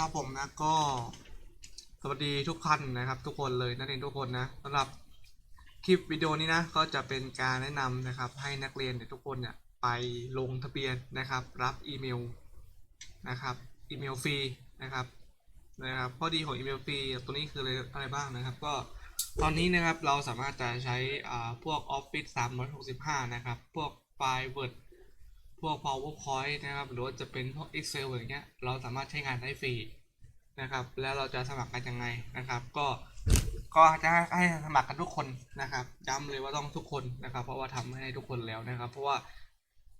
ครับผมนะก็ สวัสดีทุกท่านนะครับ ทุกคนเลยนักเรียนทุกคนนะสำหรับคลิปวิดีโอนี้นะก็จะเป็นการแนะนำนะครับ ให้นักเรียนเนี่ยทุกคนเนี่ยไปลงทะเบียนนะครับ รับอีเมลนะครับอีเมลฟรีนะครับนะครับข้อดีของอีเมลฟรีตัวนี้คืออะไรอะไรบ้างนะครับ ก็ตอนนี้นะครับเราสามารถจะใช้อ่าพวก Office 365 นะครับ พวกไฟล์ Word พวก PowerPoint นะครับหรือว่าจะเป็นพวก Excel อย่างเงี้ยเราสามารถใช้งานได้ฟรีนะครับ แล้วเราจะสมัครกันยังไงนะครับ ก็ก็จะให้สมัครกันทุกคนนะครับย้ำเลยว่าต้องทุกคนนะครับ เพราะว่าทำให้ทุกคนแล้วนะครับ เพราะว่า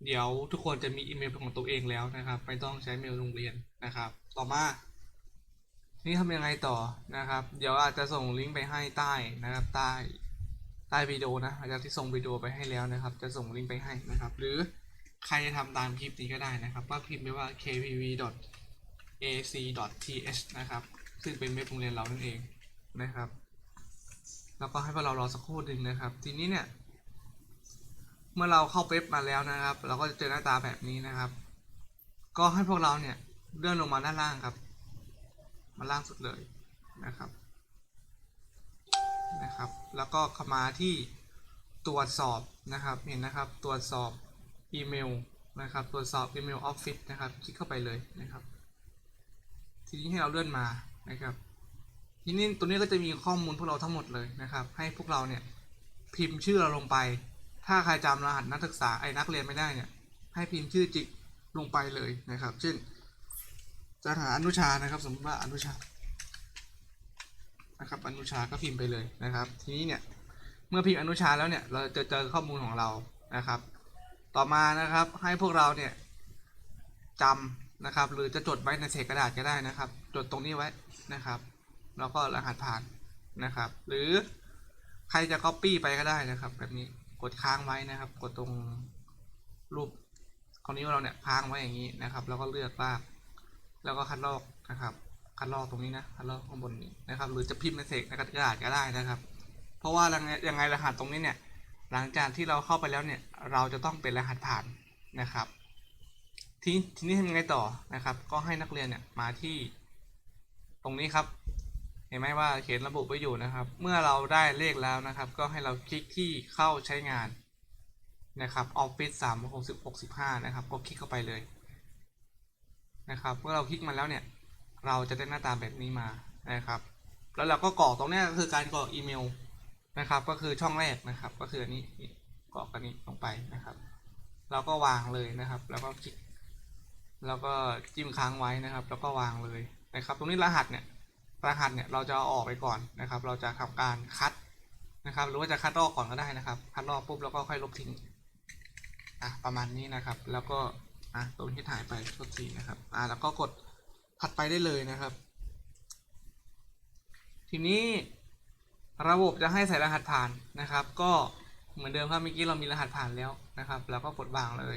เดี๋ยวทุกคนจะมีอีเมลของตัวเองแล้วนะครับ ไม่ต้องใช้เมลโรงเรียนนะครับ ต่อมา นี่ทำยังไงต่อนะครับ เดี๋ยวอาจจะส่งลิงก์ไปให้ใต้นะครับ ใต้ใต้วิดีโอนะหลังจากที่ส่งวิดีโอไปให้แล้วนะครับ จะส่งลิงก์ไปให้นะครับ หรือ ใครจะทำตามคลิปนี้ก็ได้นะครับ ก็พิมพ์ไปว่า kpv.ac.th นะครับ ซึ่งเป็นเว็บโรงเรียนเรานั่นเองนะครับ แล้วก็ให้พวกเรารอสักครู่หนึ่งนะครับ ทีนี้เนี่ย เมื่อเราเข้าเว็บมาแล้วนะครับ เราก็จะเจอหน้าตาแบบนี้นะครับ ก็ให้พวกเราเนี่ยเลื่อนลงมาด้านล่างครับ มาล่างสุดเลยนะครับ นะครับ แล้วก็เข้ามาที่ตรวจสอบนะครับ เห็นนะครับ ตรวจสอบ อีเมลนะครับตรวจสอบอีเมลออฟฟิศนะครับ คลิกเข้าไปเลยนะครับ ทีนี้ให้เราเลื่อนมานะครับ ทีนี้ตัวนี้ก็จะมีข้อมูลพวกเราทั้งหมดเลยนะครับ ให้พวกเราเนี่ยพิมพ์ชื่อเราลงไป ถ้าใครจำรหัสนักศึกษาไอ้นักเรียนไม่ได้เนี่ย ให้พิมพ์ชื่อจิกลงไปเลยนะครับ เช่น จะหาอนุชานะครับ สมมติว่าอนุชานะครับอนุชาก็พิมพ์ไปเลยนะครับ ทีนี้เนี่ยเมื่อพิมพ์อนุชาแล้วเนี่ย เราจะเจอข้อมูลของเรานะครับ ต่อมานะครับให้พวกเราเนี่ยจำนะครับ หรือจะจดไว้ในเศษกระดาษก็ได้นะครับ จดตรงนี้ไว้นะครับ แล้วก็รหัสผ่านนะครับ หรือใครจะ copy ไปก็ได้นะครับ แบบนี้กดค้างไว้นะครับ กดตรงรูปของนิ้วเราเนี่ยค้างไว้อย่างนี้นะครับ แล้วก็เลือกลากแล้วก็คัดลอกนะครับ คัดลอกตรงนี้นะคัดลอกข้างบนนี้นะครับ หรือจะพิมพ์ในเศษกระดาษก็ได้นะครับ เพราะว่ายังไงยังไงรหัสตรงนี้เนี่ย หลังจากที่เราเข้าไปแล้วเนี่ยเราจะต้องเป็นรหัสผ่านนะครับทีทีนี้ทำยังไงต่อนะครับ ก็ให้นักเรียนเนี่ยมาที่ตรงนี้ครับ เห็นไหมว่าเขียนระบุไว้อยู่นะครับ เมื่อเราได้เลขแล้วนะครับ ก็ให้เราคลิกที่เข้าใช้งานนะครับ Office 365นะครับ ก็คลิกเข้าไปเลยนะครับ เมื่อเราคลิกมาแล้วเนี่ย เราจะได้หน้าตาแบบนี้มานะครับ แล้วเราก็กรอกตรงนี้คือการกรอกอีเมล นะครับ ก็คือช่องแรกนะครับ ก็คืออันนี้กรอกอันนี้ลงไปนะครับ เราก็วางเลยนะครับ แล้วก็คลิก แล้วก็จิ้มค้างไว้นะครับ แล้วก็วางเลยนะครับ ตรงนี้รหัสเนี่ย รหัสเนี่ยเราจะเอาออกไปก่อนนะครับ เราจะทำการคัดนะครับ หรือว่าจะคัดลอกก่อนก็ได้นะครับ คัดลอกปุ๊บแล้วก็ค่อยลบทิ้งอะประมาณนี้นะครับ แล้วก็อะตรงที่ถ่ายไปทษทีนะครับอ่าแล้วก็กดถัดไปได้เลยนะครับ ทีนี้ ระบบจะให้ใส่รหัสผ่านนะครับ ก็เหมือนเดิมครับเมื่อกี้เรามีรหัสผ่านแล้วนะครับแล้วก็กดวางเลย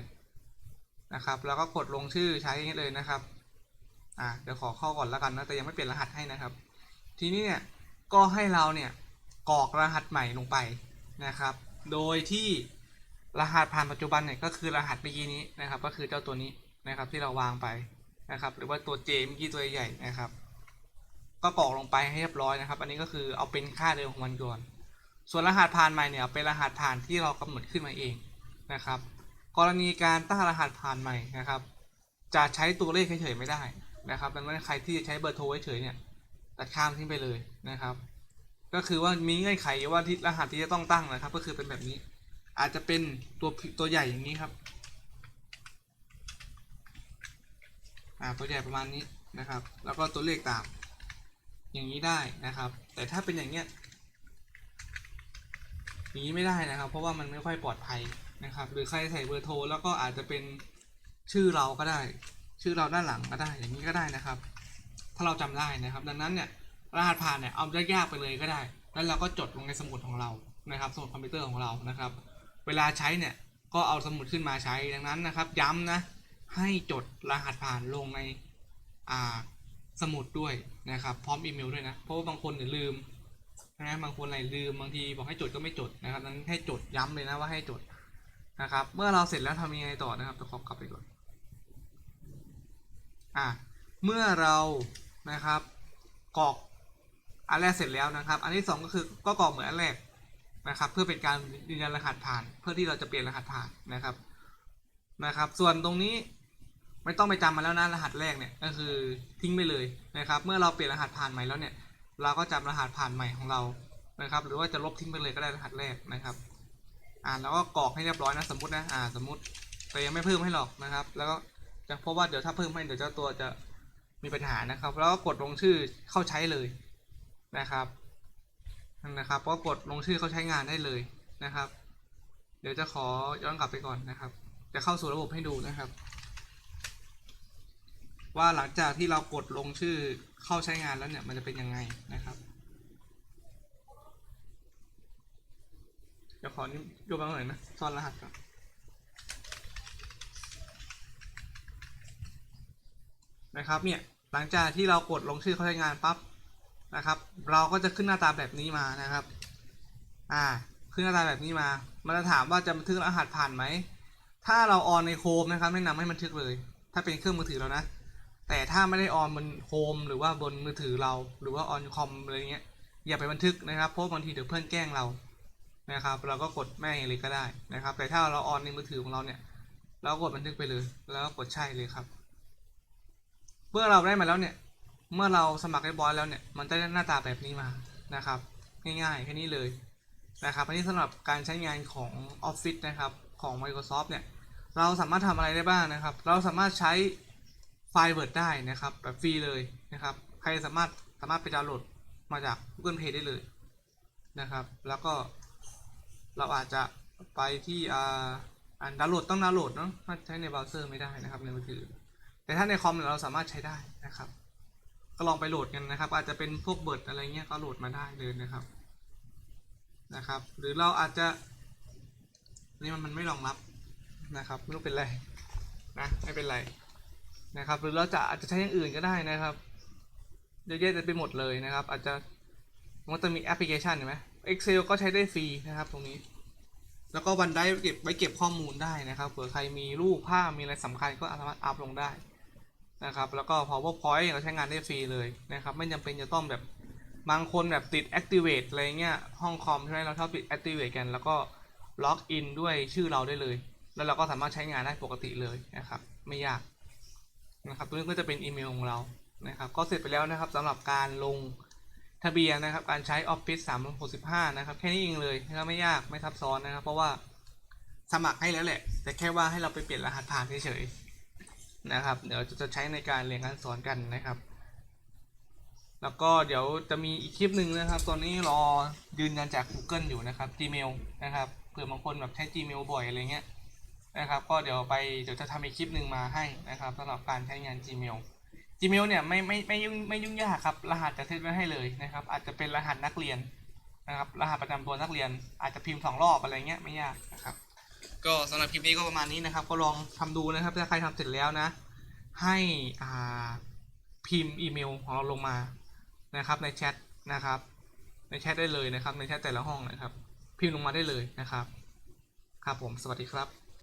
นะครับ แล้วก็กดลงชื่อใช้เลยนะครับอ่าเดี๋ยวขอเข้าก่อนแล้วกันนะแต่ยังไม่เปลี่ยนรหัสให้นะครับ ทีนี้เนี่ยก็ให้เราเนี่ยกรอกรหัสใหม่ลงไปนะครับ โดยที่รหัสผ่านปัจจุบันเนี่ยก็คือรหัสเมื่อกี้นี้นะครับ ก็คือเจ้าตัวนี้นะครับที่เราวางไปนะครับ หรือว่าตัว J เมื่อกี้ตัวใหญ่นะครับ ก็กรอกลงไปให้เรียบร้อยนะครับ อันนี้ก็คือเอาเป็นค่าเดิมของมันก่อน ส่วนรหัสผ่านใหม่เนี่ยเป็นรหัสผ่านที่เรากำหนดขึ้นมาเองนะครับ กรณีการตั้งรหัสผ่านใหม่นะครับ จะใช้ตัวเลขเฉยๆไม่ได้นะครับดังนั้นใครที่จะใช้เบอร์โทรเฉยๆเนี่ยตัดข้ามทิ้งไปเลยนะครับ ก็คือว่ามีเงื่อนไขว่าที่รหัสที่จะต้องตั้งนะครับ ก็คือเป็นแบบนี้ อาจจะเป็นตัวตัวใหญ่อย่างนี้ครับอ่าตัวใหญ่ประมาณนี้นะครับ แล้วก็ตัวเลขตาม อย่างนี้ได้นะครับ แต่ถ้าเป็นอย่างเงี้ยอย่างนี้ไม่ได้นะครับ เพราะว่ามันไม่ค่อยปลอดภัยนะครับ หรือใครใส่เบอร์โทรแล้วก็อาจจะเป็นชื่อเราก็ได้ ชื่อเราด้านหลังก็ได้ อย่างนี้ก็ได้นะครับ ถ้าเราจำได้นะครับ ดังนั้นเนี่ยรหัสผ่านเนี่ยเอายากๆไปเลยก็ได้ แล้วเราก็จดลงในสมุดของเรานะครับ สมุดคอมพิวเตอร์ของเรานะครับ เวลาใช้เนี่ยก็เอาสมุดขึ้นมาใช้ดังนั้นนะครับ ย้ำนะให้จดรหัสผ่านลงในอ่า สมุดด้วยนะครับ พร้อมอีเมลด้วยนะ เพราะว่าบางคนเนี่ยลืมนะบางคนอะไรลืมบางทีบอกให้จดก็ไม่จดนะครับนั้นให้จดย้ำเลยนะว่าให้จดนะครับ เมื่อเราเสร็จแล้วทำยังไงต่อนะครับจะขอกลับไปก่อนอะเมื่อเรานะครับกรอกอันแรกเสร็จแล้วนะครับ อันที่สองก็คือก็กรอกเหมือนอันแรกนะครับ เพื่อเป็นการยืนยันรหัสผ่าน เพื่อที่เราจะเปลี่ยนรหัสผ่านนะครับนะครับ ส่วนตรงนี้ ไม่ต้องไปจำมาแล้วนะรหัสแรกเนี่ยก็คือทิ้งไปเลยนะครับ เมื่อเราเปลี่ยนรหัสผ่านใหม่แล้วเนี่ย เราก็จำรหัสผ่านใหม่ของเรานะครับ หรือว่าจะลบทิ้งไปเลยก็ได้รหัสแรกนะครับ อ่าแล้วก็กรอกให้เรียบร้อยนะสมมตินะอ่าสมมติแต่ยังไม่เพิ่มให้หรอกนะครับ แล้วก็จะเพราะว่าเดี๋ยวถ้าเพิ่มให้เดี๋ยวเจ้าตัวจะมีปัญหานะครับ แล้วก็กดลงชื่อเข้าใช้เลยนะครับนั่นนะครับก็กดลงชื่อเข้าใช้งานได้เลยนะครับ เดี๋ยวจะขอย้อนกลับไปก่อนนะครับ จะเข้าสู่ระบบให้ดูนะครับ ว่าหลังจากที่เรากดลงชื่อเข้าใช้งานแล้วเนี่ยมันจะเป็นยังไงนะครับเดี๋ยวขอนี่ยกมาหน่อยนะซ่อนรหัสก่อนนะครับเนี่ยหลังจากที่เรากดลงชื่อเข้าใช้งานปั๊บนะครับ เราก็จะขึ้นหน้าตาแบบนี้มานะครับ อ่าขึ้นหน้าตาแบบนี้มา มันจะถามว่าจะบันทึกรหัสผ่านไหมถ้าเราออนในโคมนะครับแนะนำให้บันทึกเลย ถ้าเป็นเครื่องมือถือเรานะ แต่ถ้าไม่ได้ออนบนโฮมหรือว่าบนมือถือเรา หรือว่าออนคอมอะไรเงี้ยอย่าไปบันทึกนะครับเพราะบางทีเดี๋ยวเพื่อนแกล้งเรานะครับ เราก็กดแม่เลยก็ได้นะครับ แต่ถ้าเราออนในมือถือของเราเนี่ยเรากดบันทึกไปเลย แล้วก็กดใช่เลยครับ เมื่อเราได้มาแล้วเนี่ย เมื่อเราสมัครเรียบอยแล้วเนี่ย มันจะได้หน้าตาแบบนี้มานะครับ ง่ายๆแค่นี้เลยนะครับอันนี้สำหรับการใช้งานของ Office นะครับของ Microsoft เนี่ย เราสามารถทำอะไรได้บ้างนะครับ เราสามารถใช้ ไฟล์ Word ได้นะครับ แบบฟรีเลยนะครับ ใครสามารถสามารถไปดาวน์โหลดมาจาก Google Play ได้เลยนะครับ แล้วก็เราอาจจะไปที่อ่าอ่านดาวน์โหลดต้องดาวน์โหลดเนาะถ้าใช้ในเบราว์เซอร์ไม่ได้นะครับในมือถือ แต่ถ้าในคอมเนี่ยเราสามารถใช้ได้นะครับ ก็ลองไปโหลดกันนะครับ อาจจะเป็นพวกเบิร์ดอะไรเงี้ยก็โหลดมาได้เลยนะครับนะครับ หรือเราอาจจะนี่มันมันไม่รองรับนะครับไม่รู้เป็นไรนะไม่เป็นไร นะครับ หรือเราจะอาจจะใช้อย่างอื่นก็ได้นะครับเยอะแยะไปหมดเลยนะครับ อาจจะมันจะมีแอปพลิเคชันเห็นไหม Excel ก็ใช้ได้ฟรีนะครับตรงนี้ แล้วก็วันได้เก็บไว้เก็บข้อมูลได้นะครับเผื่อใครมีรูปภาพมีอะไรสำคัญก็สามารถอัพลงได้นะครับ แล้วก็ PowerPoint เราใช้งานได้ฟรีเลยนะครับ ไม่จำเป็นจะต้องแบบบางคนแบบติด Activate อะไรเงี้ยห้องคอมใช่ไหมเราชอบติด Activate กัน แล้วก็ล็อกอินด้วยชื่อเราได้เลย แล้วเราก็สามารถใช้งานได้ปกติเลยนะครับ ไม่ยาก นะครับตัวนี้ก็จะเป็นอีเมลของเรานะครับก็เสร็จไปแล้วนะครับสำหรับการลงทะเบียนนะครับ การใช้ Office 365 นะครับ แค่นี้เองเลยนะครับไม่ยากไม่ซับซ้อนนะครับ เพราะว่าสมัครให้แล้วแหละ แต่แค่ว่าให้เราไปเปลี่ยนรหัสผ่านเฉยๆนะครับ เดี๋ยวจะใช้ในการเรียนการสอนกันนะครับ แล้วก็เดี๋ยวจะมีอีกคลิปหนึ่งนะครับ ตอนนี้รอยืนยันจาก Google อยู่นะครับ Gmail นะครับเผื่อบางคนแบบใช้ Gmail บ่อยอะไรเงี้ย นะครับ ก็เดี๋ยวไปเดี๋ยวจะทำอีกคลิปหนึ่งมาให้นะครับสำหรับการใช้งาน Gmail Gmail เนี่ยไม่ไม่ไม่ยุ่งไม่ยุ่งยากครับ รหัสจะเซตไว้ให้เลยนะครับ อาจจะเป็นรหัสนักเรียนนะครับ รหัสประจำตัวนักเรียน อาจจะพิมพ์สองรอบอะไรเงี้ยไม่ยากนะครับ ก็สำหรับคลิปนี้ก็ประมาณนี้นะครับ ก็ลองทำดูนะครับถ้าใครทำเสร็จแล้วนะ ให้อ่าพิมพ์อีเมลของเราลงมานะครับ ในแชทนะครับ ในแชทได้เลยนะครับ ในแชทแต่ละห้องนะครับ พิมพ์ลงมาได้เลยนะครับ ครับผมสวัสดีครับ